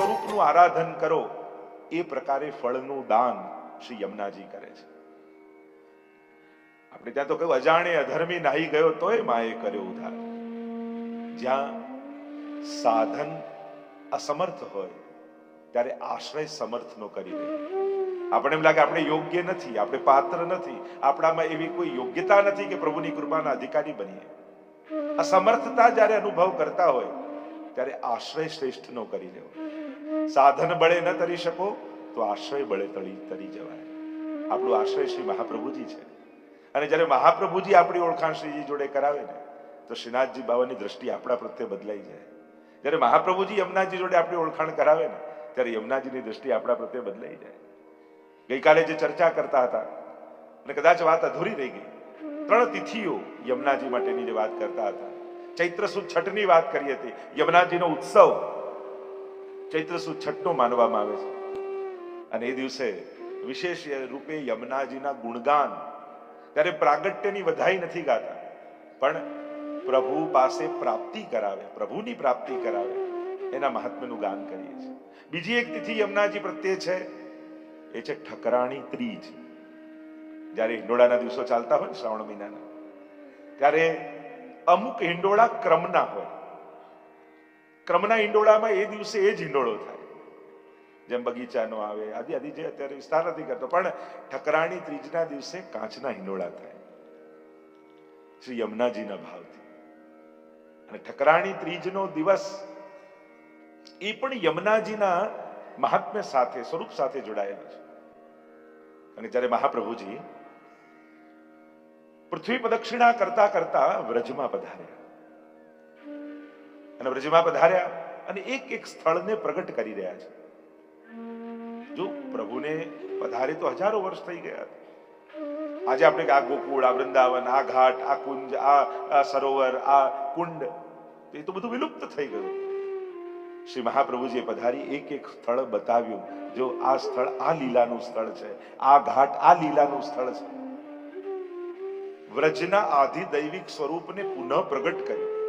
સ્વરૂપનું આરાધન કરો, એ પ્રકારે ફળનું દાન શ્રી યમુનાજી કરે છે. આપણે ત્યાં તો કહ્યું અજાણે અધર્મી નાહી ગયો તોય માએ કર્યો ઉધાર જ્યાં સાધન અસમર્થ હોય, ત્યારે આશ્રય સમર્થનો કરી દે. આપણે એમ લાગે, આપણે યોગ્ય નથી, આપણે પાત્ર નથી, આપણામાં એવી કોઈ યોગ્યતા નથી કે પ્રભુની કૃપાના અધિકારી બનીએ. અસમર્થતા જ્યારે અનુભવ કરતા હોય, ત્યારે આશ્રય શ્રેષ્ઠનો કરી લેવો સાધન બળે ન તરી શકો, તો આશ્રય બળે તળી તરી જવાય. આપણું આશ્રય શ્રી મહાપ્રભુજી છે. અને જ્યારે મહાપ્રભુજી આપણી ઓળખાણ શ્રીજી જોડે કરાવે ને, તો શ્રીનાથજી બાબાની દ્રષ્ટિ આપણા પ્રત્યે બદલાઈ જાય. જ્યારે મહાપ્રભુજી યમુનાજી જોડે આપણી ઓળખાણ કરાવે ને, ત્યારે યમુનાજીની દ્રષ્ટિ આપણા પ્રત્યે બદલાઈ જાય. ગઈકાલે જે ચર્ચા કરતા હતા, અને કદાચ વાત અધૂરી રહી ગઈ, ત્રણ તિથિઓ યમુનાજી માટેની જે વાત કરતા હતા, ચૈત્ર સુદ છઠની વાત કરી હતી યમુનાજીનો ઉત્સવ ચૈત્ર સુદ છઠનો માનવામાં આવે છે. અને એ દિવસે વિશેષ રૂપે યમુનાજીના ગુણગાન. ત્યારે પ્રાગટ્યની વધાઈ નથી ગાતા. પણ પ્રભુ પાસે પ્રાપ્તિ કરાવે, પ્રભુની પ્રાપ્તિ કરાવે, એના મહાત્મ્યનું ગાન કરીએ છીએ. બીજી એક તિથિ યમુનાજી પ્રત્યે છે, એ છે ઠકરાણી ત્રીજ. જ્યારે હિંડોળાના દિવસો ચાલતા હોય શ્રાવણ મહિનાના, ત્યારે અમુક હિંડોળા ક્રમના હોય. ક્રમના હિંડોળામાં એ દિવસે એ જ હિંડોળો થાય. જેમ બગીચાનો આવે, આદિ આદિ જે અત્યારે વિસ્તાર નથી કરતો, પણ ઠકરાણી ત્રીજના દિવસે કાચના હિંડોળા થાય. શ્રી યમુનાજીના ભાવથી. અને ઠકરાણી ત્રીજનો દિવસ એ પણ યમુનાજીના મહાત્મ્ય સાથે, સ્વરૂપ સાથે જોડાયેલો છે. અને જ્યારે મહાપ્રભુજી પૃથ્વી પ્રદક્ષિણા કરતા કરતા વ્રજમાં પધાર્યા. અને વ્રજમાં પધાર્યા અને એક એક સ્થળને પ્રગટ કરી રહ્યા છે. જો પ્રભુને પધારે તો હજારો વર્ષ થઈ ગયા આજે આપણે આ ગોકુળ, આ વૃંદાવન, આ ઘાટ, આ કુંજ, આ સરોવર, આ કુંડ એ તો બધું વિલુપ્ત થઈ ગયું. શ્રી મહાપ્રભુજીએ પધારી એક એક સ્થળ બતાવ્યું. જો આ સ્થળ આ લીલાનું સ્થળ છે, આ ઘાટ આ લીલાનું સ્થળ છે. વ્રજના આધિ દૈવિક સ્વરૂપને પુનઃ પ્રગટ કર્યું.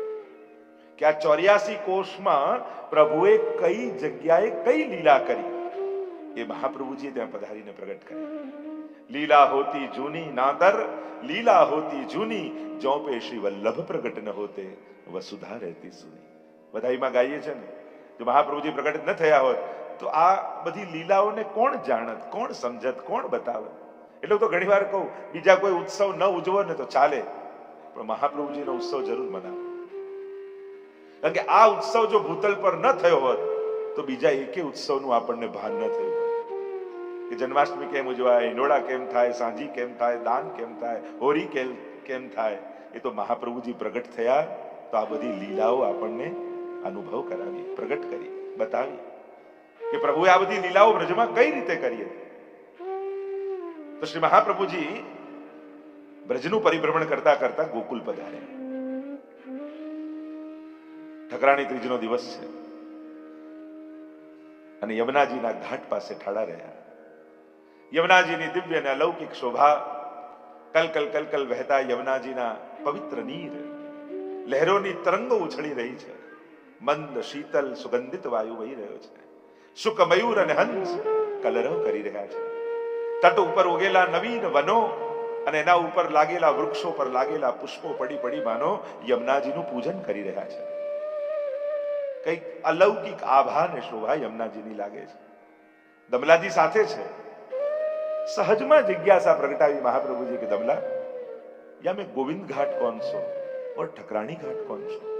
કે આ ચોર્યાસી કોષમાં પ્રભુએ કઈ જગ્યાએ કઈ લીલા કરી? એ મહાપ્રભુજીએ ત્યાં પધારીને પ્રગટ કરી. લીલા હોતી જૂની નાતર લીલા હોતી જૂની જોપે શ્રી વલ્લભ પ્રગટ ન હોતે, વસુધા રહેતી સુની. બધાઈમાં ગાઈએ છે ને, જો મહાપ્રભુજી પ્રગટ ન થયા હોત, તો આ બધી લીલાઓને કોણ જાણત, કોણ સમજત, કોણ બતાવે એટલે તો ઘણી વાર કહું, બીજા કોઈ ઉત્સવ ન ઉજવો ને તો ચાલે, પણ મહાપ્રભુજીનો ઉત્સવ જરૂર મનાવો. કારણ કે આ ઉત્સવ જો ભૂતલ પર ન થયો હોત, તો બીજા એકે ઉત્સવનું આપણને ભાન ન થયું. કે જન્માષ્ટમી કેમ ઉજવાય, હિંડોળા કેમ થાય, સાંજી કેમ થાય, દાન કેમ થાય, હોળી કેમ કેમ થાય, એ તો મહાપ્રભુજી પ્રગટ થયા, તો આ બધી લીલાઓ આપણને અનુભવ કરાવી, પ્રગટ કરી, બતાવી. કે પ્રભુએ આ બધી લીલાઓ બ્રજમાં કઈ રીતે કરી હતી? તો શ્રી મહાપ્રભુજી બ્રજનું પરિભ્રમણ કરતા કરતા ગોકુલ પધાર્યા. ઠકરાણી ત્રીજનો દિવસ છે. અને યમુનાજીના ઘાટ પાસે ઠાડા રહ્યા. યમુનાજીની દિવ્ય અને અલૌકિક શોભા કલકલ કલકલ વહેતા યમુનાજીના પવિત્ર નીર લહેરોની તરંગો ઉછળી રહી છે. મંદ, શીતલ, સુગંધિત વાયુ વહી રહ્યો છે. શુક, મયુર અને હંસ કલરવ કરી રહ્યા છે. તટ ઉપર ઉગેલા નવીન વનો અને એના ઉપર લાગેલા વૃક્ષો પર લાગેલા પુષ્પો પડી પડી માનો યમુનાજીનું પૂજન કરી રહ્યા છે. કંઈક અલૌકિક આભા ને શોભા યમુનાજીની લાગે છે. દમલાજી સાથે છે. સહજમાં જિજ્ઞાસા પ્રગટાવી મહાપ્રભુજી કે, દમલા, યા મેં ગોવિંદ ઘાટ કોણ છો? ઓર ઠકરાણી ઘાટ કોણ છો?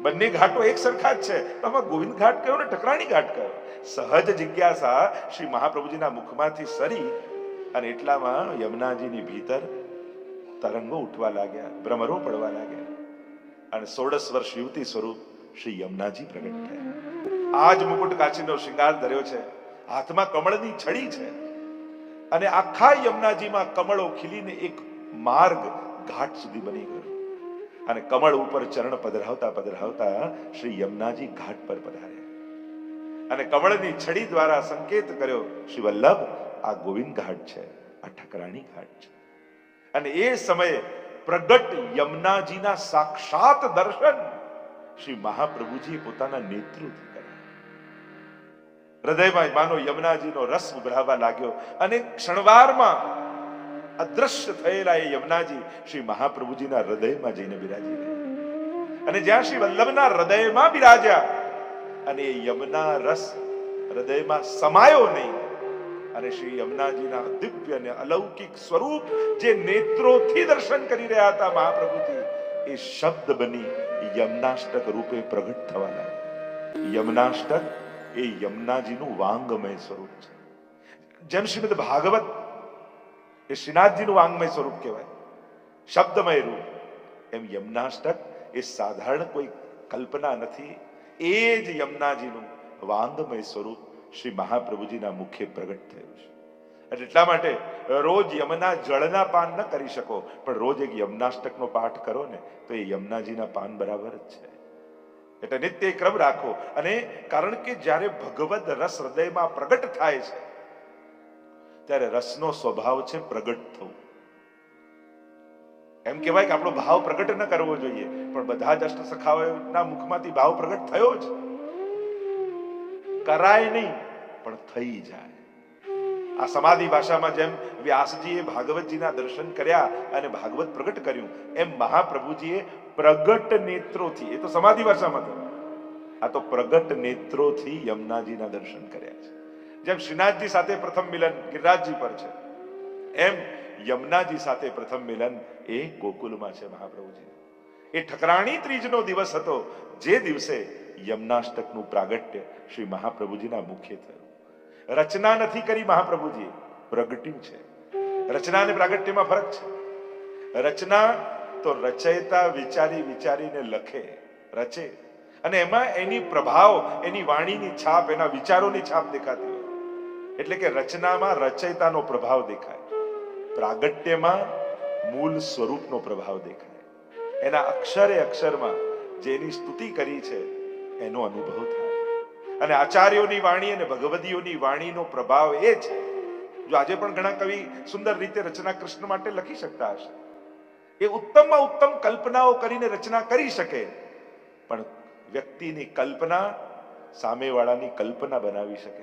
બંને ઘાટો એક સરખા જ છે. આમાં ગોવિંદ ઘાટ કયો ને ઠકરાણી ઘાટ કયો? સહજ જિજ્ઞાસા શ્રી મહાપ્રભુજીના મુખમાંથી સરી અને એટલામાં યમુનાજીની ભીતર તરંગો ઉઠવા લાગ્યા, ભ્રમરો પડવા લાગ્યા. અને સોળસ વર્ષ યુવતી સ્વરૂપ શ્રી યમુનાજી પ્રગટ થયા. આજ મુકુટ કાચીનો શિંગાર ધર્યો છે. હાથમાં કમળની છડી છે. અને આખા યમુનાજીમાં કમળો ખીલીને એક માર્ગ ઘાટ સુધી બની ગયો. અને કમળ ઉપર ચરણ પધરાવતા પધરાવતા શ્રી યમુનાજી ઘાટ પર પધાર્યા. અને કમળની છડી દ્વારા સંકેત કર્યો, શ્રી વલ્લભ, આ ગોવિંદ ઘાટ છે. આ ઠકરાણી ઘાટ છે. અને એ સમયે પ્રગટ યમુનાજીના સાક્ષાત દર્શન શ્રી મહાપ્રભુજીએ પોતાના નેતૃત્વ હૃદયમાં માનો યમુનાજીનો રસ ઉભરાવા લાગ્યો અને ક્ષણવારમાં અદ્રશ્ય થયેલા એ યમુનાજી શ્રી મહાપ્રભુજીના હૃદયમાં જઈને બિરાજી અને જ્યાં શ્રી વલ્લભના હૃદયમાં બિરાજ્યા અને એ યમુના રસ હૃદયમાં સમાયો નહીં અને શ્રી યમુનાજીના દિવ્ય અને અલૌકિક સ્વરૂપ જે નેત્રોથી દર્શન કરી રહ્યા હતા મહાપ્રભુજી એ શબ્દ બની યમનાષ્ટક રૂપે પ્રગટ થવા લાગ્યા યમનાષ્ટક એ યમુનાજીનું વાંગમય સ્વરૂપ છે. જેમ શ્રીમદ ભાગવત એ શ્રીનાથજીનું વાંગમય સ્વરૂપ કહેવાય. શબ્દમય રૂપ. એમ યમનાષ્ટક એ સાધારણ કોઈ કલ્પના નથી. એ જ યમુનાજીનું વાંગમય સ્વરૂપ શ્રી મહાપ્રભુજીના મુખે પ્રગટ થયું છે. એટલે એટલા માટે રોજ યમના જળના પાન ન કરી શકો. પણ રોજ એક યમનાષ્ટકનો પાઠ કરો ને, તો એ યમનાજીના પાન બરાબર જ છે. એટલે નિત્ય ક્રમ રાખો. અને કારણ કે જ્યારે ભગવદ રસ હૃદયમાં પ્રગટ થાય છે, ત્યારે રસનો સ્વભાવ છે પ્રગટ થવું. એમ કહેવાય કે આપણો ભાવ પ્રગટ ન કરવો જોઈએ, પણ બધા જ અષ્ટ સખાઓના મુખમાંથી ભાવ પ્રગટ થયો જ. કરાય નહીં, પણ થઈ જાય. આ સમાધિ ભાષામાં જેમ વ્યાસજીએ ભાગવતજીના દર્શન કર્યા અને ભાગવત પ્રગટ કર્યું, એમ મહાપ્રભુજીએ પ્રગટ નેત્રોથી, એ તો સમાધિ ભાષામાં થયું આ તો પ્રગટ નેત્રોથી યમુનાજીના દર્શન કર્યા છે. જેમ શ્રીનાથજી સાથે પ્રથમ મિલન ગિરિરાજજી પર છે, એમ યમુનાજી સાથે પ્રથમ મિલન એ ગોકુલમાં છે મહાપ્રભુજી. એ ઠકરાણી ત્રીજનો દિવસ હતો, જે દિવસે યમનાષ્ટકનું પ્રાગટ્ય શ્રી મહાપ્રભુજીના મુખે થયું. રચના નથી કરી મહાપ્રભુજીએ. પ્રગટ્યું છે. રચના અને પ્રાગટ્યમાં ફરક છે. રચના તો રચયતા વિચારી વિચારીને લખે, રચે. અને એમાં એની પ્રભાવ, એની વાણીની છાપ, એના વિચારોની છાપ દેખાતી હોય. એટલે કે રચનામાં રચયતાનો પ્રભાવ દેખાય. પ્રાગટ્યમાં મૂળ સ્વરૂપનો પ્રભાવ દેખાય. એના અક્ષરે અક્ષરમાં જેની સ્તુતિ કરી છે, એનો અનુભવ થાય. અને આચાર્યોની વાણી અને ભગવદીઓની વાણીનો પ્રભાવ એ જ. જો આજે પણ ઘણા કવિ સુંદર રીતે રચના કૃષ્ણ માટે લખી શકતા હશે. એ ઉત્તમમાં ઉત્તમ કલ્પનાઓ કરીને રચના કરી શકે. પણ વ્યક્તિની કલ્પના સામેવાળાની કલ્પના બનાવી શકે.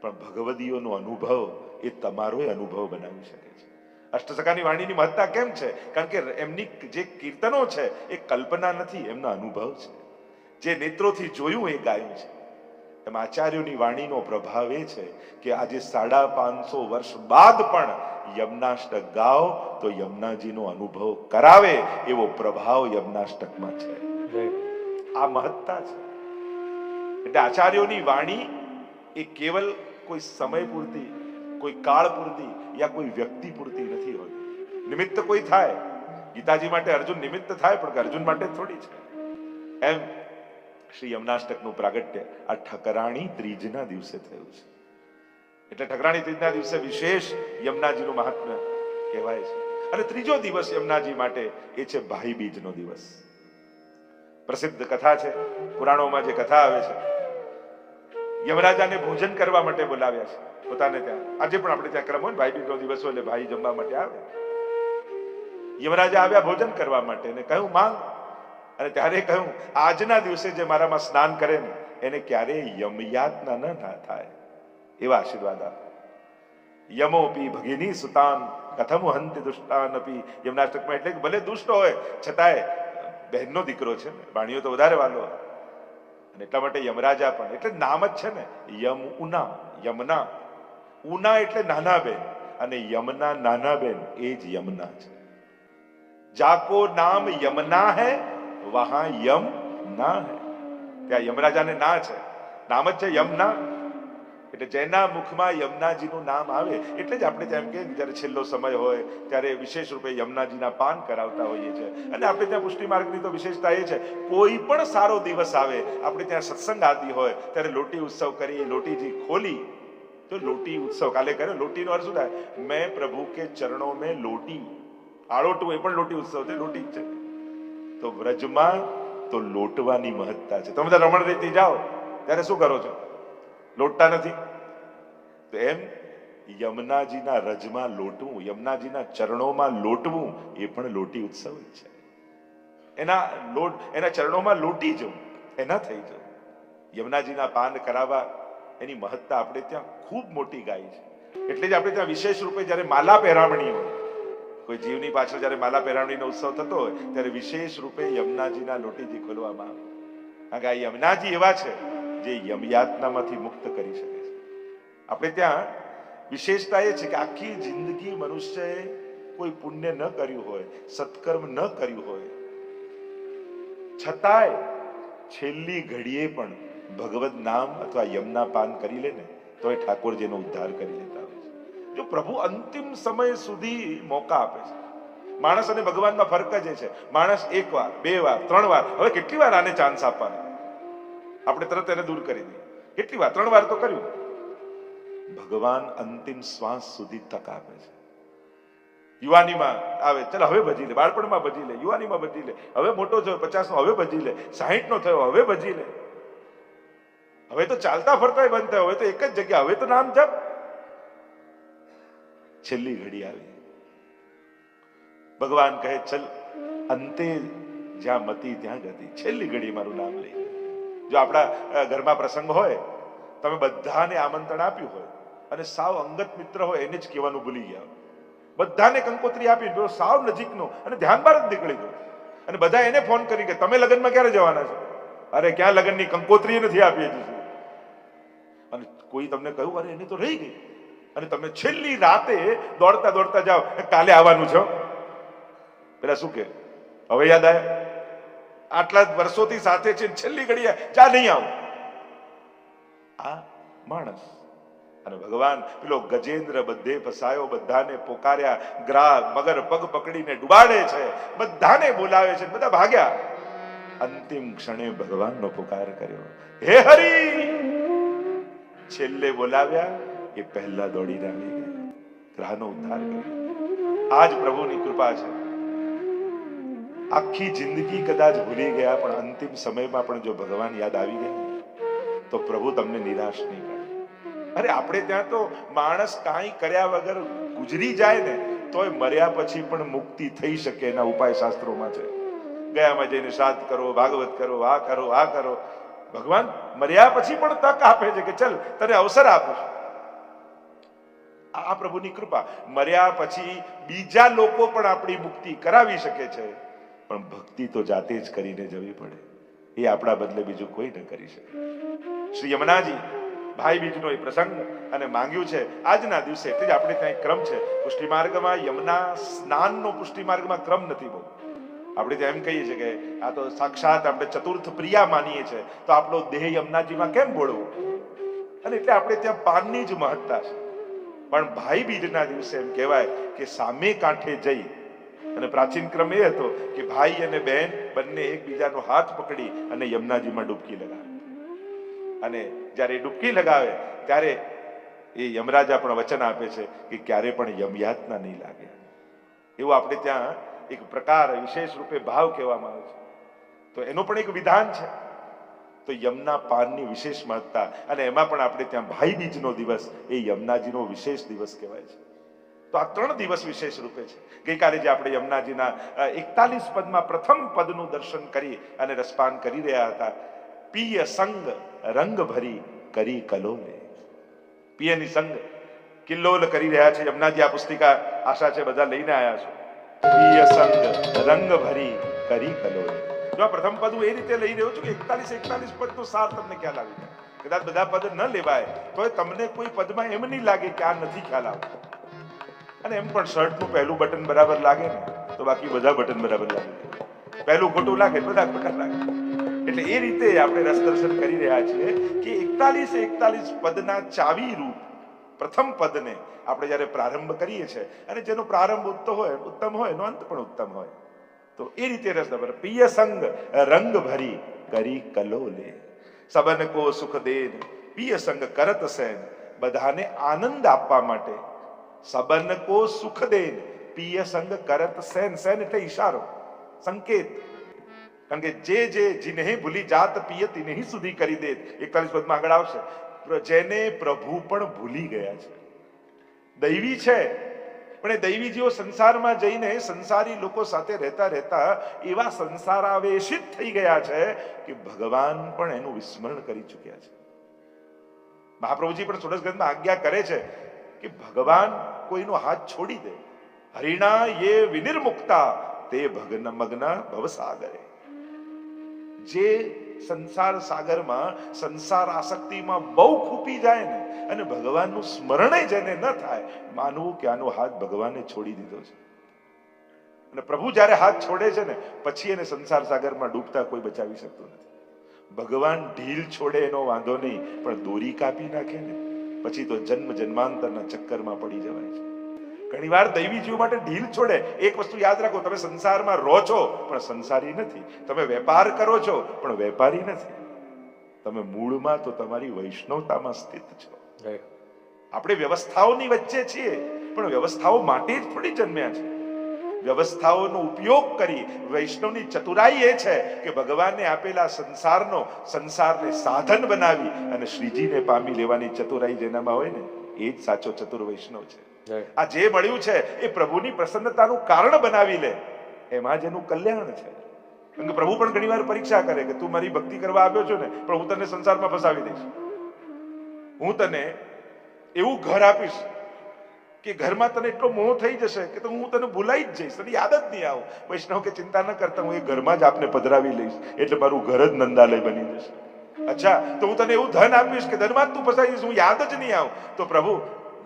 પણ ભગવદીઓનો અનુભવ એ તમારો અનુભવ બનાવી શકે છે. અષ્ટસખાની વાણીની મહત્તા કેમ છે? કારણ કે એમની જે કીર્તનો છે એ કલ્પના નથી, એમના અનુભવ છે. જે નેત્રોથી જોયું એ ગાયું છે. એમ આચાર્યોની વાણીનો પ્રભાવ એ છે કે આજે સાડા પાંચસો વર્ષ બાદ પણ યમનાષ્ટક ગાઓ તો યમનાજીનો અનુભવ કરાવે એવો પ્રભાવ યમનાષ્ટકમાં છે. આ મહત્તા છે. એટલે આચાર્યોની વાણી એ કેવલ કોઈ સમય પૂરતી કોઈ કાળ પૂરતી યા કોઈ વ્યક્તિ પૂરતી નથી હોતી. નિમિત્ત કોઈ થાય. ગીતાજી માટે અર્જુન નિમિત્ત થાય પણ અર્જુન માટે થોડી છે. એમ શ્રી યમનાષ્ટકનું પ્રાગટ્ય આ ઠકરાણી ત્રીજના દિવસે થયું છે. એટલે ઠકરાણી ત્રીજના દિવસે વિશેષ યમનાજીનું મહાત્મ્ય કહેવાય છે. અને ત્રીજો દિવસ યમનાજી માટે એ છે ભાઈ બીજનો દિવસ. પ્રસિદ્ધ કથા છે, પુરાણોમાં જે કથા આવે છે, યમરાજાને ભોજન કરવા માટે બોલાવ્યા છે, પોતાને ત્યાં. આજે પણ આપણે ત્યાં ક્રમ હોય ભાઈ બીજનો દિવસ હોય એટલે ભાઈ જમવા માટે આવે. યમરાજા આવ્યા ભોજન કરવા માટે અને કહ્યું, માંગ અને ત્યારે કહ્યું, આજના દિવસે જે મારામાં સ્નાન કરે ને એને ક્યારેય યમયાતના ન થાય. એવા આશીર્વાદ આપે. યમોપી ભગિની સુતાન, કથમ હંતિ દુષ્ટાન અપી યમનાષ્ટકમાં એટલે કે ભલે દુષ્ટ હોય, છતાંય બહેનનો દીકરો છે ને, વાણીઓ તો વધારે વાલો અને એટલા માટે યમરાજા પણ, એટલે નામ જ છે ને, યમ ઉના યમના. ઉના એટલે નાના બેન, અને યમના નાના બેન એ જ યમના છે. જાકો નામ યમના હૈ વહા યમ ના હે. ત્યાં યમરાજાને ના છે. નામ જ છે યમના એટલે જેના મુખમાં યમનાજીનું નામ આવે, એટલે જ આપણે જેમ કે જ્યારે છેલ્લો સમય હોય, ત્યારે વિશેષ રૂપે યમનાજીના પાન કરાવતા હોઈએ છીએ. અને આપણે ત્યાં પુષ્ટિ માર્ગની તો વિશેષતા એ છે, કોઈ પણ સારો દિવસ આવે, આપણે ત્યાં સત્સંગ આદિ હોય, ત્યારે લોટી ઉત્સવ કરી લોટીજી ખોલી, તો લોટી ઉત્સવ કાલે કરે લોટીનો અર્થ શું થાય? મેં પ્રભુ કે ચરણો મેં લોટી. આળોટું એ પણ લોટી ઉત્સવ છે, લોટી જ છે. તો વ્રજમાં તો લોટવાની મહત્તા છે. તમે રમણ રીતે જાઓ, ત્યારે શું કરો છો? લોટતા નથી. તો એમ, યમુનાજીના રજમાં લોટવું, યમુનાજીના ચરણોમાં લોટવું, એ પણ લોટી ઉત્સવ જ છે. એના લોટ, એના ચરણોમાં લોટી જવું એના થઈ જવું યમુનાજીના પાન કરાવવા, એની મહત્તા આપણે ત્યાં ખૂબ મોટી ગાય છે. એટલે જ આપણે ત્યાં વિશેષ રૂપે જ્યારે માલા પહેરામણી હોય કોઈ જીવની પાછળ જ્યારે માલા પહેરાવણીનો ઉત્સવ થતો હોય, ત્યારે વિશેષ રૂપે યમુનાજીના લોટીથી ખોલવામાં આવે. કારણ કે આ યમુનાજી એવા છે જે યમયાતનામાંથી મુક્ત કરી શકે છે. આપણે ત્યાં વિશેષતા એ છે કે આખી જિંદગી મનુષ્યએ કોઈ પુણ્ય ન કર્યું હોય, સત્કર્મ ન કર્યું હોય. છતાંય છેલ્લી ઘડીએ પણ ભગવત નામ અથવા યમના પાન કરી લે ને, તો એ ઠાકોરજીનો ઉદ્ધાર કરી લેતા જો પ્રભુ અંતિમ સમય સુધી મોકા આપે છે. માણસ અને ભગવાનમાં ફરક જ છે. માણસ એક વાર, બે વાર, ત્રણ વાર, હવે કેટલી વાર આને ચાન્સ આપવાનો? આપણે તરત એને દૂર કરી દઈએ. કેટલી વાર? ત્રણ વાર તો કર્યું. ભગવાન અંતિમ શ્વાસ સુધી તક આપે છે. યુવાનીમાં આવે, ચાલ હવે ભજી લે, બાળપણમાં ભજી લે, યુવાનીમાં ભજી લે, હવે મોટો થયો પચાસ નો હવે ભજી લે સાહીઠ નો થયો, હવે ભજી લે. હવે તો ચાલતા ફરતા બંધ થયો, હવે તો એક જ જગ્યા, હવે તો નામ જપ. છેલ્લી ઘડી આવી. ભગવાન કહે, ચલ, અંતે જ્યાં મતી ત્યાં ગતિ. છેલ્લી ઘડી મારું નામ લઈ. જો આપણા ઘરમાં પ્રસંગ હોય, તમે બધાને આમંત્રણ આપ્યું હોય અને સાવ અંગત મિત્ર હોય, એને જ કહેવાનું ભૂલી ગયા બધાને કંકોત્રી આપી પેલો સાવ નજીકનો, અને ધ્યાન બહાર જ નીકળી ગયો. અને બધા એને ફોન કરી કે, તમે લગ્નમાં ક્યારે જવાના છો? અરે, ક્યાં લગ્નની કંકોત્રી નથી આપી હજી અને કોઈ તમને કહ્યું, અરે, એને તો રહી ગઈ. અને તમે છેલ્લી રાતે દોડતા દોડતા જાઓ. કાલે આવવાનું છો. પેલા શું કે? હવે યાદ આવે આટલા વર્ષોથી સાથે છે છેલ્લી ઘડીએ ચા નહીં આવું. આ માણસ અને ભગવાન પેલો ગજેન્દ્ર બધે ફસાયો, બધાને પોકાર્યા ગ્રાહ મગર પગ પકડીને ડુબાડે છે, બધાને બોલાવે છે, બધા ભાગ્યા. અંતિમ ક્ષણે ભગવાનનો પુકાર કર્યો. હે હરી! છેલ્લે બોલાવ્યા. એ પહેલા દોડીને આવી ગયા ગ્રહનો ઉદ્ધાર કર્યો. આજ પ્રભુની કૃપા છે. આખી જિંદગી કદાચ ભૂલી ગયા, પણ અંતિમ સમયમાં પણ જો ભગવાન યાદ આવી ગયા, તો પ્રભુ તમને નિરાશ નહીં કરે. અરે, આપણે ત્યાં તો માણસ કાંઈ કર્યા વગર ગુજરી જાય ને, તોય મર્યા પછી પણ મુક્તિ થઈ શકે એના ઉપાય શાસ્ત્રોમાં છે. ગયામાં જઈને શ્રાદ્ધ કરો, ભાગવત કરો, આ કરો આ કરો. ભગવાન મર્યા પછી પણ તક આપે છે કે, ચલ, તને અવસર આપું છું. આ પ્રભુની કૃપા. મર્યા પછી બીજા લોકો પણ આપણી મુક્તિ કરાવી શકે છે. પણ ભક્તિ તો જાતે જ કરીને જવી પડે. એ આપણા બદલે બીજું કોઈ ન કરી શકે. શ્રી યમુનાજી ભાઈ બીજનો એ પ્રસંગ અને માંગ્યું છે. આજના દિવસે એટલે જ આપણે ત્યાં ક્રમ છે. પુષ્ટિ માર્ગમાં યમુના સ્નાનનો પુષ્ટિ માર્ગમાં ક્રમ નથી બહુ. આપણે ત્યાં એમ કહીએ છીએ કે આ તો સાક્ષાત આપણે ચતુર્થ પ્રિયા માનીએ છીએ. તો આપણો દેહ યમુનાજીમાં કેમ બોળવું? અને એટલે આપણે ત્યાં પાનની જ મહત્તા છે. પણ ભાઈ બીજના દિવસે એમ કહેવાય કે સામે કાંઠે જઈ. અને પ્રાચીન ક્રમ એ હતો કે ભાઈ અને બહેન બંને એકબીજાનો હાથ પકડી અને યમુનાજીમાં ડૂબકી લગાવે. અને જ્યારે ડૂબકી લગાવે, ત્યારે એ યમરાજા પણ વચન આપે છે કે ક્યારે પણ યમયાતના નહીં લાગે. એવું આપણે ત્યાં એક પ્રકાર વિશેષ રૂપે ભાવ કહેવામાં આવે છે. તો એનો પણ એક વિધાન છે. તો યમના પાનની વિશેષ મહત્તા અને એમાં પણ આપણે ત્યાં ભાઈ બીજનો દિવસ, એ યમુનાજીનો વિશેષ દિવસ કહેવાય છે. તો આ ત્રણ દિવસ વિશેષ રૂપે છે. ગઈકાલે જે આપણે યમુનાજીના એકતાલીસ પદમાં પ્રથમ પદનું દર્શન કરી અને રસપાન કરી રહ્યા હતા, પિય સંગ રંગ ભરી કરી કલોલે. પિયની સંગ કિલ્લોલ કરી રહ્યા છે. યમુનાજી, આ પુસ્તિકા આશા છે બધા લઈને આવ્યા છો. પિય સંગ રંગ ભરી કરી કલોલે. જો આ પ્રથમ પદ હું એ રીતે લઈ રહ્યો છું કે એકતાલીસ એકતાલીસ તો સાર તમને ખ્યાલ આવી જાય. કદાચ બધા પદ ન લેવાય, તો તમને કોઈ પદમાં એમ નહીં લાગે કે આ નથી ખ્યાલ આવતો. અને એમ પણ શર્ટનું પહેલું બટન બરાબર લાગે ને, તો બાકી બધા બટન બરાબર લાગે. પહેલું ખોટું લાગે, બધા ખોટા લાગે. એટલે એ રીતે આપણે રસ દર્શન કરી રહ્યા છીએ કે એકતાલીસ એકતાલીસ પદના ચાવી રૂપ પ્રથમ પદને આપણે જ્યારે પ્રારંભ કરીએ છીએ, અને જેનો પ્રારંભ ઉત્તમ હોય ઉત્તમ હોય, એનો અંત પણ ઉત્તમ હોય. તો એ રીતે રસ દબર પિય સંગ રંગ ભરી કરી કલોલે. સબન કો સુખ દેન પિય સંગ કરત સેન, બધાને આનંદ આપવા માટે. સબન કો સુખ દેન પિય સંગ કરત સેન સેન એટલે ઈશારો. સંકેત. કારણ કે જે જે જીને ભૂલી જાત પિય તિને સુધી કરી દે એકતાલીસ પદમાં આગળ આવશે. જેને પ્રભુ પણ ભૂલી ગયા છે. દૈવી છે પણ એ દૈવી જેવો સંસારમાં જઈને સંસારી લોકો સાથે રહેતા રહેતા એવા સંસારાવેશિત થઈ ગયા છે કે ભગવાન પણ એનું વિસ્મરણ કરી ચૂક્યા છે. મહાપ્રભુજી પણ સુરસ ગ્રંથમાં આજ્ઞા કરે છે કે ભગવાન કોઈનો હાથ છોડી દે. હરિણા યે વિનિર્મુક્તા, તે ભગન મગ્ન ભવસાગરે જે સંસાર સાગરમાં સંસાર આસક્તિમાં બહુ ખૂપી જાય ને અને ભગવાનનું સ્મરણ જેને ન થાય, માનવું કે આનો હાથ ભગવાને છોડી દીધો છે. અને પ્રભુ જ્યારે હાથ છોડે છે ને, પછી એને સંસાર સાગરમાં ડૂબતા કોઈ બચાવી શકતું નથી. ભગવાન ઢીલ છોડે એનો વાંધો નહીં, પણ દોરી કાપી નાખે ને, પછી તો જન્મ જન્માંતરના ચક્કરમાં પડી જવાય છે. ઘણીવાર દૈવી જીવ માટે ઢીલ છોડે, એક વસ્તુ યાદ રાખો, તમે સંસારમાં રહો છો, પણ સંસારી નથી. તમે વેપાર કરો છો, પણ વેપારી નથી. તમે મૂળમાં તો તમારી વૈષ્ણવતામાં સ્થિત છો. આપણે વ્યવસ્થાઓની વચ્ચે છીએ પણ વ્યવસ્થાઓ માટે જ થોડી જન્મ્યા છે. વ્યવસ્થાઓનો ઉપયોગ કરી વૈષ્ણવની ચતુરાઈ એ છે કે ભગવાનને આપેલા સંસારનો સંસારને સાધન બનાવી અને શ્રીજીને પામી લેવાની ચતુરાઈ જેનામાં હોય ને એ જ સાચો ચતુર વૈષ્ણવ છે. આ જે મળ્યું છે એ પ્રભુની પ્રસન્નતાનું કારણ બનાવી લે. એમાં જ એનું કલ્યાણ છે. કારણ કે પ્રભુ પણ ઘણીવાર પરીક્ષા કરે કે તું મારી ભક્તિ કરવા આવ્યો છો ને, પણ હું તને સંસારમાં ફસાવી દઈશ. હું તને એવું ઘર આપીશ કે ઘરમાં તને એટલો મોહ થઈ જશે કે તો હું તને ભૂલાઈ જ જઈશ, તને યાદ જ નહીં આવું. વૈષ્ણવ કે ચિંતા ન કરતા હું એ ઘરમાં જ આપને પધરાવી લઈશ, એટલે મારું ઘર જ નંદાલય બની જશે. અચ્છા, તો હું તને એવું ધન આપીશ કે ધનમાં તું ફસાઈ જઈશ, હું યાદ જ નહીં આવું. તો પ્રભુ,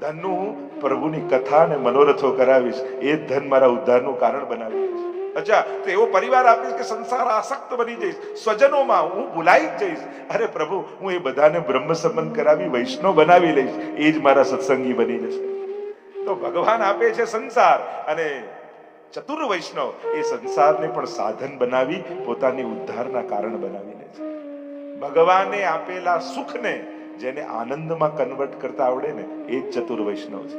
ધનનું પ્રભુની કથા અને મનોરથો કરાવીશ, એ ધન મારા ઉદ્ધારનું કારણ બનાવી દઈશ. અચ્છા, તો એવો પરિવાર આપીશ કે સંસાર આસક્ત બની જઈશ. સ્વજનોમાં હું ભૂલાઈ જ જઈશ. અરે પ્રભુ, હું એ બધાને બ્રહ્મ સંબંધ કરાવી, વૈષ્ણવ બનાવી લઈશ. એ જ મારા સત્સંગી બની જશે. તો ભગવાન આપે છે સંસાર અને ચતુર વૈષ્ણવ એ સંસારને પણ સાધન બનાવી, પોતાની ઉદ્ધારના કારણ બનાવી લે છે. ભગવાને આપેલા સુખને જેને આનંદમાં કન્વર્ટ કરતા આવડે ને, એ જ ચતુર વૈષ્ણવ છે.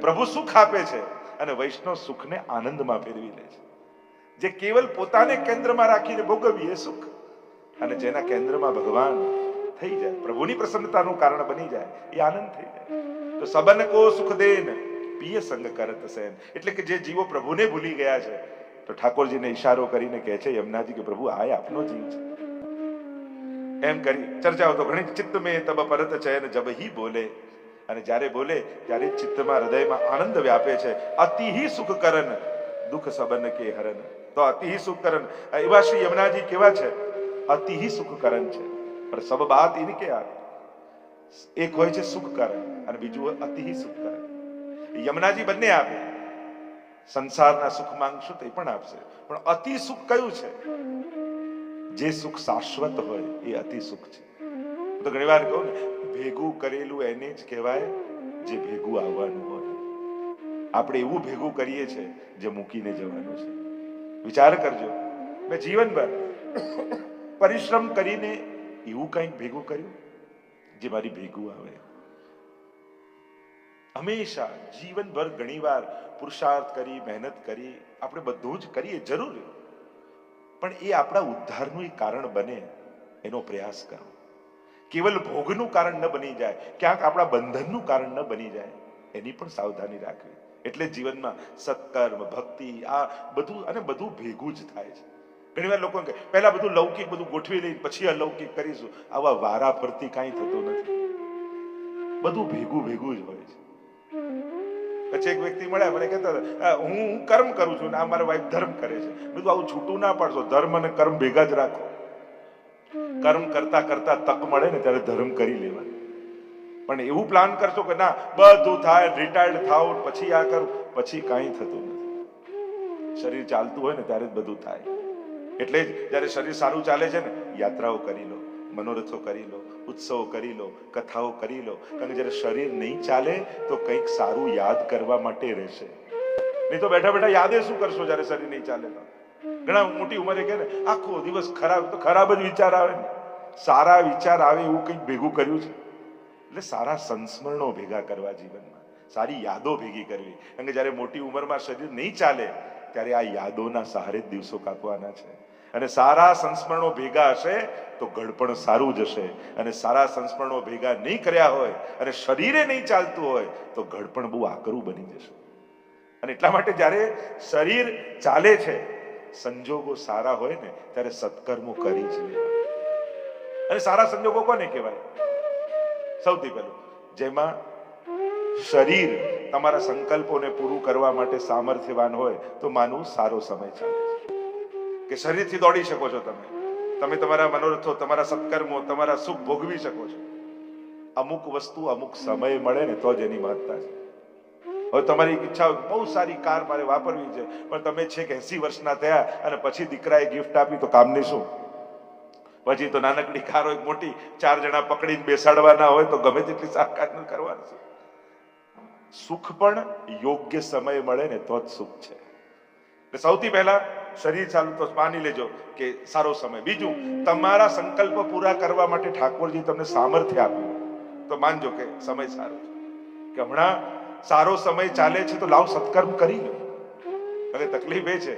પ્રભુ સુખ આપે છે અને વૈષ્ણવ સુખને આનંદમાં ફેરવી લે છે. જે કેવલ પોતાને કેન્દ્રમાં રાખીને ભોગવીએ સુખ, અને જેના કેન્દ્રમાં ભગવાન થઈ જાય, પ્રભુની પ્રસન્નતાનું કારણ બની જાય, એ આનંદ થઈ જાય. તો સબન કો સુખ દેન, પિય સંગ કરત સેન. એટલે કે જે જીવો પ્રભુને ભૂલી ગયા છે, તો ઠાકોરજીને ઈશારો કરીને કહે છે યમુનાજી કે, પ્રભુ, આ આપનો જીવ છે. એમ કરી, ચર્ચાઓ તો ઘણી ચિત્ત મેં તબ પરત ચયન જબ હી બોલે. અને જ્યારે બોલે, ત્યારે ચિત્તમાં હૃદયમાં આનંદ વ્યાપે છે. અતિ હી સુખ કરન, દુઃખ સબન કે હરન. તો અતિ હી સુખ કરન એવા શ્રી યમુનાજી કેવા છે? અતિહિ સુખ કરન છે. પણ સબ બાત ઇનકે કે એક હોય છે સુખ કારણ અને બીજું અતિહિ અતિ સુખ કારણ યમુનાજી બંને આપે. સંસારના સુખ માંગશો તે પણ આપશે. પણ અતિ સુખ કયું છે? જે સુખ શાશ્વત હોય એ અતિ સુખ છે. તો ઘણી વાર કહું ને, ભેગું કરેલું એને જ કહેવાય જે ભેગું આવવાનું હોય. આપણે એવું ભેગું કરીએ છે જે મૂકીને જવાનું છે. વિચાર કરજો. મેં જીવનભર પરિશ્રમ કરીને એવું કંઈક ભેગું કર્યું જે મારી ભેગું આવે. હંમેશા જીવનભર ઘણીવાર પુરુષાર્થ કરી, મહેનત કરી આપણે બધું જ કરીએ જરૂર. પણ એ આપણા ઉદ્ધારનું એ કારણ બને, એનો પ્રયાસ કરો. કેવલ ભોગનું કારણ ન બની જાય, ક્યાંક આપણા બંધનનું કારણ ન બની જાય, એની પણ સાવધાની રાખવી. એટલે જીવનમાં સત્કર્મ ભક્તિ આ બધું અને બધું ભેગું જ થાય છે. ઘણી વાર લોકો કહે પહેલા બધું લૌકિક બધું ગોઠવી દઈ પછી અલૌકિક કરીશું. આવા વારા ફરતી કાંઈ થતું નથી. બધું ભેગું ભેગું જ હોય છે. પછી એક વ્યક્તિ મળ્યા મને કહેતા હતા, હું કર્મ કરું છું ને આ મારા વાઈફ ધર્મ કરે છે. બધું આવું છૂટું ના પાડશો ધર્મ અને કર્મ ભેગા જ રાખો. કર્મ કરતા કરતા તક મળે ને ત્યારે ધર્મ કરી લેવાનું. પણ એવું પ્લાન કરશો કે ના, બધું થાય રિટાયર્ડ થાવ પછી આ કરું, પછી કાંઈ થતું નથી. શરીર ચાલતું હોય ને ત્યારે જ બધું થાય. એટલે જ જ્યારે શરીર સારું ચાલે છે ને, યાત્રાઓ કરી લો, મનોરથો કરી લો, ઉત્સવો કરી લો, કથાઓ કરી લો. કારણ કે જ્યારે શરીર નહીં ચાલે, તો કંઈક સારું યાદ કરવા માટે રહેશે. નહીં તો બેઠા બેઠા યાદે શું કરશો જ્યારે શરીર નહીં ચાલે? તો ઘણા મોટી ઉંમરે કહે આખો દિવસ ખરાબ, તો ખરાબ જ વિચાર આવે ને. સારા વિચાર આવે એવું કંઈક ભેગું કર્યું છે? એટલે સારા સંસ્મરણો ભેગા કરવા જીવનમાં. સારી યાદો ભેગી કરવી. કારણ કે જ્યારે મોટી ઉંમરમાં શરીર નહીં ચાલે, ત્યારે આ યાદોના સહારે જ દિવસો કાપવાના છે. અને સારા સંસ્મરણો ભેગા હશે, તો ગળપણ સારું જશે અને સારા સંસ્મરણો ભેગા નહીં કર્યા હોય, અને શરીરે નહીં ચાલતું હોય, તો ગળપણ બહુ આકરું બની જશે. અને એટલા માટે જ્યારે શરીર ચાલે છે, સંજોગો સારા હોય ને, ત્યારે સત્કર્મો કરી જ અને સારા સંજોગો કોને કહેવાય? સૌથી પહેલું, જેમાં શરીર તમારા સંકલ્પોને પૂરું કરવા માટે સામર્થ્યવાન હોય, તો માનવું સારો સમય છે. કે શરીરથી દોડી શકો છો તમે. તમે તમારા મનોરથો, તમારા સત્કર્મો, તમારા સુખ ભોગવી શકો છો. અમુક વસ્તુ અમુક સમય મળે ને તો જ એની મહત્તા છે. હવે તમારી ઈચ્છા બહુ સારી કાર મારે વાપરવી છે, પણ તમે છેક એસી વર્ષના થયા અને પછી દીકરાએ ગિફ્ટ આપી, તો કામની શું? પછી તો નાનકડી કાર હોય મોટી ચાર જણા પકડીને બેસાડવાના હોય તો ગમે તેટલી સાકાર કરવાનું. છે સુખ પણ યોગ્ય સમય મળે ને તો જ સુખ છે. એટલે સૌથી પહેલા શરીર ચાલુ તો માની લેજો કે સારો સમય. બીજું, તમારા સંકલ્પ પૂરા કરવા માટે ઠાકોરજી તમને સામર્થ્ય આપ્યું. તો માનજો કે સમય સારો છે. કે હમણાં સારો સમય ચાલે છે તો લાવ સત્કર્મ કરી લો. અને તકલીફ એ છે,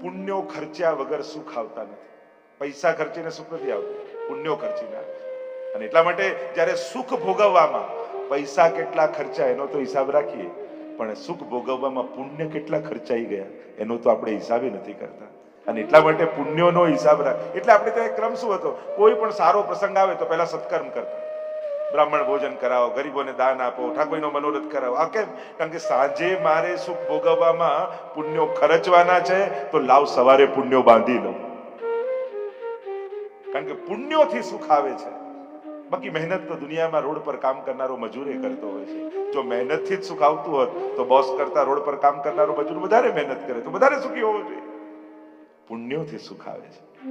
પુણ્યો ખર્ચ્યા વગર સુખ આવતા નથી. પૈસા ખર્ચીને સુખ નથી આવતું, પુણ્યો ખર્ચીને અને એટલા માટે જ્યારે સુખ ભોગવવામાં, પૈસા કેટલા ખર્ચા એનો તો હિસાબ રાખીએ. પણ સુખ ભોગવવામાં પુણ્ય કેટલા ખર્ચાઈ ગયા, એનો તો આપણે હિસાબે નથી કરતા. અને એટલા માટે પુણ્યોનો હિસાબ રાખ, એટલે આપણે ત્યાં ક્રમ શું હતો? કોઈ પણ સારો પ્રસંગ આવે તો પહેલા સત્કર્મ કરતા. બ્રાહ્મણ ભોજન કરાવો, ગરીબોને દાન આપો ઠાકોરનો મનોરથ કરાવો. આ કેમ? કારણ કે સાંજે મારે સુખ ભોગવવામાં પુણ્યો ખર્ચવાના છે, તો લાવ સવારે પુણ્યો બાંધી લો કારણ કે પુણ્યોથી સુખ આવે છે. બાકી મહેનત તો દુનિયામાં રોડ પર કામ કરનારો મજૂરે કરતો હોય છે. જો મહેનતથી જ સુખ આવતું હોત, તો બોસ કરતા રોડ પર કામ કરનારો મજૂર વધારે મહેનત કરે, તો વધારે સુખી હોવો જોઈએ. પુણ્યોથી સુખ આવે છે.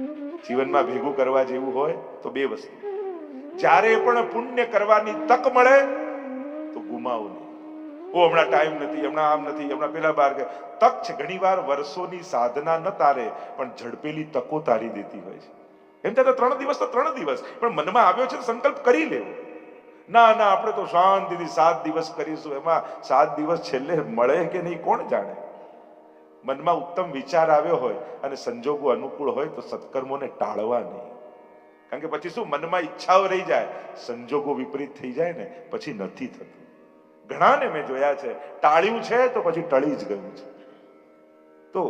જીવનમાં ભેગું કરવા જેવું હોય, તો બે વસ્તુ. જ્યારે પણ પુણ્ય કરવાની તક મળે, તો ગુમાવો નહીં. ઓ, હમણાં ટાઈમ નથી, હમણાં આમ નથી, હમણાં પેલા બાર તક છે, ઘણીવાર વર્ષોની સાધના ન તારે, પણ ઝડપેલી તકો તારી દેતી હોય છે. એમ થાય તો ત્રણ દિવસ તો ત્રણ દિવસ. પણ મનમાં આવ્યો છે તો સંકલ્પ કરી લેવો. ના ના, આપણે તો શાંતિથી સાત દિવસ કરીશું. એમાં સાત દિવસ છેલ્લે મળે કે નહીં, કોણ જાણે? મનમાં ઉત્તમ વિચાર આવ્યો હોય અને સંજોગો અનુકૂળ હોય તો સત્કર્મોને ટાળવા નહીં. કારણ કે પછી શું? મનમાં ઈચ્છાઓ રહી જાય. સંજોગો વિપરીત થઈ જાય ને, પછી નથી થતું. ઘણાને મેં જોયા છે, ટાળ્યું છે તો પછી ટળી જ ગયું છે. તો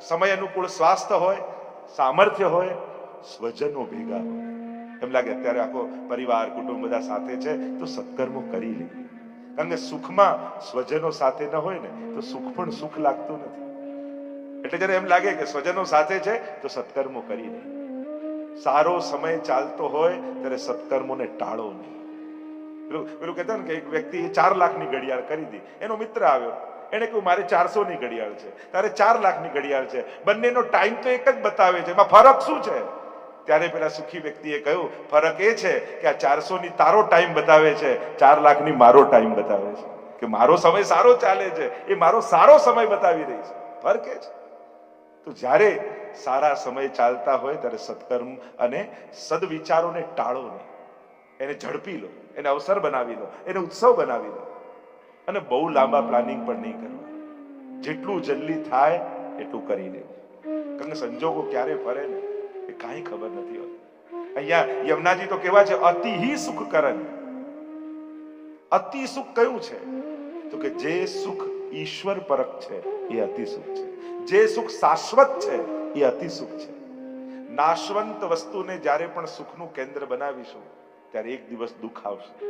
સમય અનુકૂળ સ્વાસ્થ્ય હોય, સામર્થ્ય હોય સ્વજનો ભેગા એમ લાગે અત્યારે આખો પરિવાર, કુટુંબ બધા સાથે છે, તો સત્કર્મો કરી લે. કારણ સુખમાં સ્વજનો સાથે ન હોય ને, તો સુખ પણ સુખ લાગતું નથી. એટલે જ્યારે એમ લાગે કે સ્વજનો સાથે છે, તો સત્કર્મો કરી લે. સારો સમય ચાલતો હોય, ત્યારે સત્કર્મોને ટાળો નહીં. પેલું પેલું કહેતા ને કે એક વ્યક્તિ ચાર લાખની ઘડિયાળ ખરીદી એનો મિત્ર આવ્યો. એને કહ્યું, મારે ચારસો ની ઘડિયાળ છે. તારે ચાર લાખની ઘડિયાળ છે. બંનેનો ટાઈમ તો એક જ બતાવે છે. એમાં ફરક શું છે? ત્યારે પેલા સુખી વ્યક્તિએ કહ્યું, ફરક એ છે કે આ ચારસો ની તારો ટાઈમ બતાવે છે, ચાર લાખની મારો ટાઈમ બતાવે છે. કે મારો સમય સારો ચાલે છે, એ મારો સારો સમય બતાવી રહી છે. ફરક એ છે. તો જ્યારે સારા સમય ચાલતા હોય ત્યારે સત્કર્મ અને સદવિચારોને ટાળો નહીં. એને ઝડપી લો, એને અવસર બનાવી લો, એને ઉત્સવ બનાવી લો. અને બહુ લાંબા પ્લાનિંગ પણ નહીં કરવા. જેટલું જલ્દી થાય, એટલું કરી લેવું. કારણ કે સંજોગો ક્યારે ફરે ને? એ કાંઈ ખબર નથી હોતી. અહીંયા યમુનાજી તો કેવા છે, અતિ હિ સુખ કરન. અતિ સુખ કયું છે? તો કે જે સુખ ઈશ્વર પરક છે, એ અતિ સુખ છે. જે સુખ શાશ્વત છે, એ અતિ સુખ છે. નાશવંત વસ્તુને જ્યારે પણ સુખનું કેન્દ્ર બનાવીશું, ત્યારે એક દિવસ દુઃખ આવશે.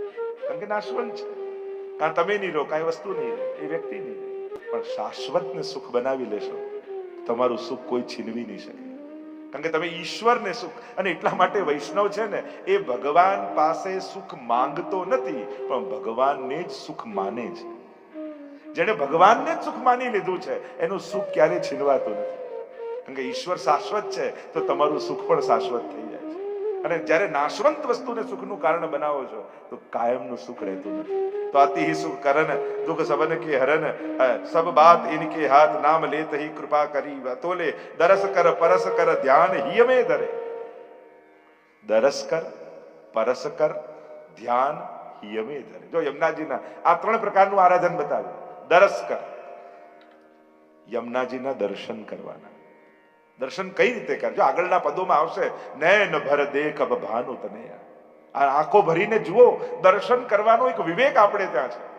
કારણ કે નાશવંત છે. કારણ તમે નહીં રહો, કાંઈ વસ્તુ નહીં એ વ્યક્તિ નહીં પણ શાશ્વતને સુખ બનાવી લેશો તમારું સુખ કોઈ છીનવી નહીં શકે. કારણ કે તમે ઈશ્વરને સુખ અને એટલા માટે વૈષ્ણવ છે ને, એ ભગવાન પાસે સુખ માંગતો નથી, પણ ભગવાનને જ સુખ માને છે. જેણે ભગવાનને જ સુખ માની લીધું છે, એનું સુખ ક્યારે છીનવાતું નથી. કારણ કે ઈશ્વર શાશ્વત છે, તો તમારું સુખ પણ શાશ્વત થઈ જાય છે. અને જ્યારે નાશવંત વસ્તુને સુખનું કારણ બનાવો છો, તો કાયમનું સુખ રહેતું નથી. તો અતિ હિ સુખ કરન, દુઃખ સબન કે હરન સબ બાત ઇનકે હાથ નામ લેત હી કૃપા કરી વતોલે, દરસ કર, પરસ કર, ધ્યાન હિયમે ધરે. દરસ કર, પરસ કર, ધ્યાન હિયમે ધરે. જો યમુનાજીના આ ત્રણ પ્રકારનું આરાધન બતાવ્યું. દરસ કર. યમુનાજીના દર્શન કરવાના. દર્શન કઈ રીતે કરજો? આગળના પદોમાં આવશે, નયન ભર દેખ ભાનુ તને. આ આંખો ભરીને જુઓ, દર્શન કરવાનો એક વિવેક આપણે ત્યાં છે.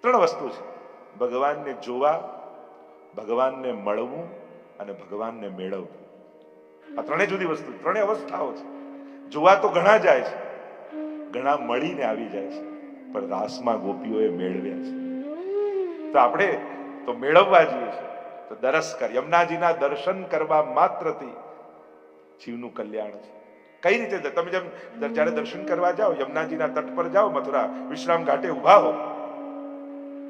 ત્રણ વસ્તુ છે. ભગવાનને જોવા, ભગવાનને મળવું અને ભગવાનને મેળવવું. આ ત્રણેય જુદી વસ્તુ ત્રણેય અવસ્થાઓ છે. જોવા તો ઘણા જાય છે. ઘણા મળીને આવી જાય છે. પણ રાસમાં ગોપીઓએ મેળવ્યા છે. તો આપણે તો મેળવવા જોઈએ છે. તો દરસ કર. યમુનાજીના દર્શન કરવા માત્રથી જીવનું કલ્યાણ છે. કઈ રીતે તમે જેમ જ્યારે દર્શન કરવા જાઓ, યમુનાજીના તટ પર જાઓ, મથુરા વિશ્રામ ઘાટે ઊભા હો,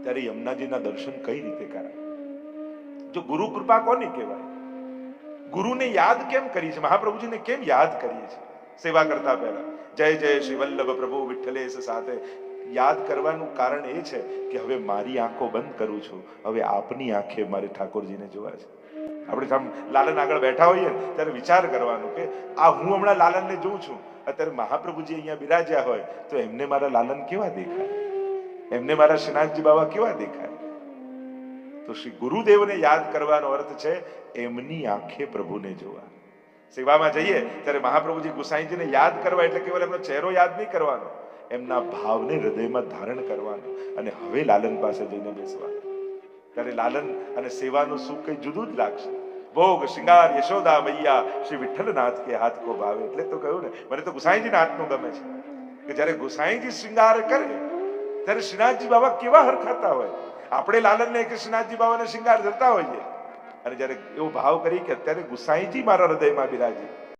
ત્યારે યમુનાજીના દર્શન કઈ રીતે કરાય? જો ગુરુ કૃપા કોની કહેવાય? ગુરુને યાદ કેમ કરીએ છીએ? મહાપ્રભુજીને કેમ યાદ કરીએ છીએ? સેવા કરતા પહેલા. જય જય શ્રી વલ્લભ પ્રભુ વિઠ્ઠલેશ સાથે યાદ કરવાનું કારણ એ છે કે હવે મારી આંખો બંધ કરું છું. હવે આપની આંખે મારે ઠાકોરજીને જોવા છે. આપણે આમ લાલન આગળ બેઠા હોઈએ ત્યારે વિચાર કરવાનો કે આ હું હમણાં લાલનને જોઉં છું. અત્યારે મહાપ્રભુજી અહીંયા બિરાજ્યા હોય, તો એમને મારા લાલન કેવા દેખાય? એમને મારા શ્રીનાથજી બાબા કેવા દેખાય? તો શ્રી ગુરુદેવને યાદ કરવાનો અર્થ છે, એમની આંખે પ્રભુને જોવા. સેવામાં જઈએ, ત્યારે મહાપ્રભુજી ગુસાઈજીને યાદ કરવા, એટલે કેવલ એમનો ચહેરો યાદ નહીં કરવાનો. એમના ભાવને હૃદયમાં ધારણ કરવાનો અને હવે લાલન પાસે જઈને બેસવાનું. ત્યારે લાલન અને સેવાનું સુખ કઈ જુદું જ લાગશે. ભોગ, શિંગાર, યશોદા, મૈયા, શ્રી વિઠ્ઠલનાથ કે હાથ કો ભાવે. એટલે તો કહ્યું ને, મને તો ગુસાઈજીના હાથનું ગમે છે. કે જ્યારે ગુસાઈજી શિંગાર કરે, ત્યારે શ્રીનાથજી બાબા કેવા હરખાતા હોય? આપણે લાલનને કે શ્રીનાથજી બાબાને શિંગાર ધરતા હોઈએ? અને જ્યારે એવો ભાવ કરી કે અત્યારે ગુસાઈજી મારા હૃદયમાં બિરાજે